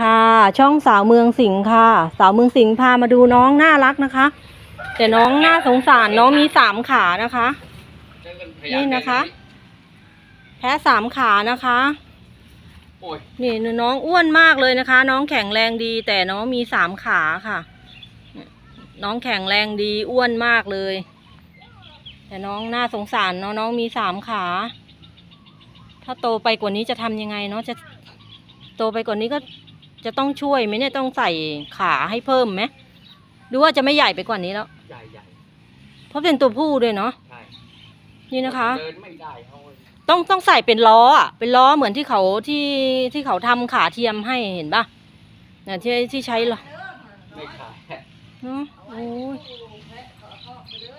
ค่ะ ช่องสาวเมืองสิงห์ค่ะ สาวเมืองสิงห์พามาดูน้องน่ารักนะคะ แต่น้องน่าสงสารน้องมีสามขานะคะ นี่นะคะ แพ้สามขานะคะนี่น้องอ้วนมากเลยนะคะ น้องแข็งแรงดี แต่น้องมีสามขาค่ะ น้องแข็งแรงดีอ้วนมากเลย แต่น้องน่าสงสารเนาะน้องมีสามขา ถ้าโตไปกว่านี้จะทำยังไงเนาะจะโตไปกว่านี้ก็ จะต้องช่วยไหมเนี่ยต้องใส่ขาให้เพิ่มไหมหรือว่าจะไม่ใหญ่ไปกว่านี้แล้ว ใหญ่ใหญ่เพราะเป็นตัวผู้ด้วยเนาะใช่นี่นะคะ เดินไม่ได้เขาต้องต้องใส่เป็นล้ออะเป็นล้อเหมือนที่เขาที่ที่เขาทำขาเทียมให้เห็นปะเนี่ยที่ที่ใช้ล้อ ไม่ขายเนอะโอ้ย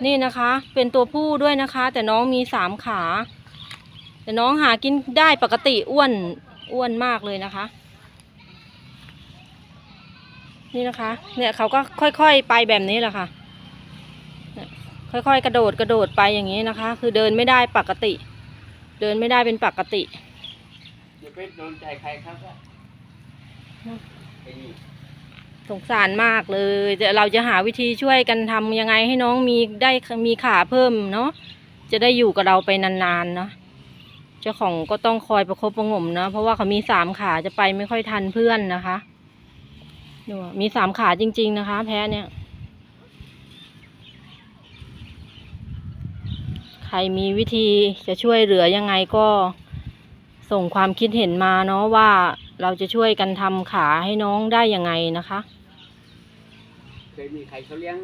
นี่นะคะ เป็นตัวผู้ด้วยนะคะ แต่น้องมีสามขา แต่น้องหากินได้ปกติอ้วนอ้วนมากเลยนะคะ นี่นะคะ เนี่ยเขาก็ค่อยๆไปแบบนี้แหละค่ะเนี่ยค่อยๆ กระโดดกระโดดไปอย่างนี้นะคะ คือเดินไม่ได้ปกติ เดินไม่ได้เป็นปกติอย่าไปโดนใจใครครับว่าไอ้นี่สงสารมากเลยจะเราจะหาวิธีช่วยกันทำยังไงให้น้องมีได้มีขาเพิ่มเนาะจะได้อยู่กับเราไปนานๆเนาะเจ้าของก็ต้องคอยประคบประหงมนะเพราะว่าเขามีสามขาจะไปไม่ค่อยทันเพื่อนนะคะ ดูมีสามขาจริง ๆ นะคะ แพ้เนี่ย ใครมีวิธีจะช่วยเหลือยังไงก็ส่งความคิดเห็นมาเนาะว่าเราจะช่วยกันทำขาให้น้องได้ยังไงนะคะ เคยมีใครเขาเลี้ยง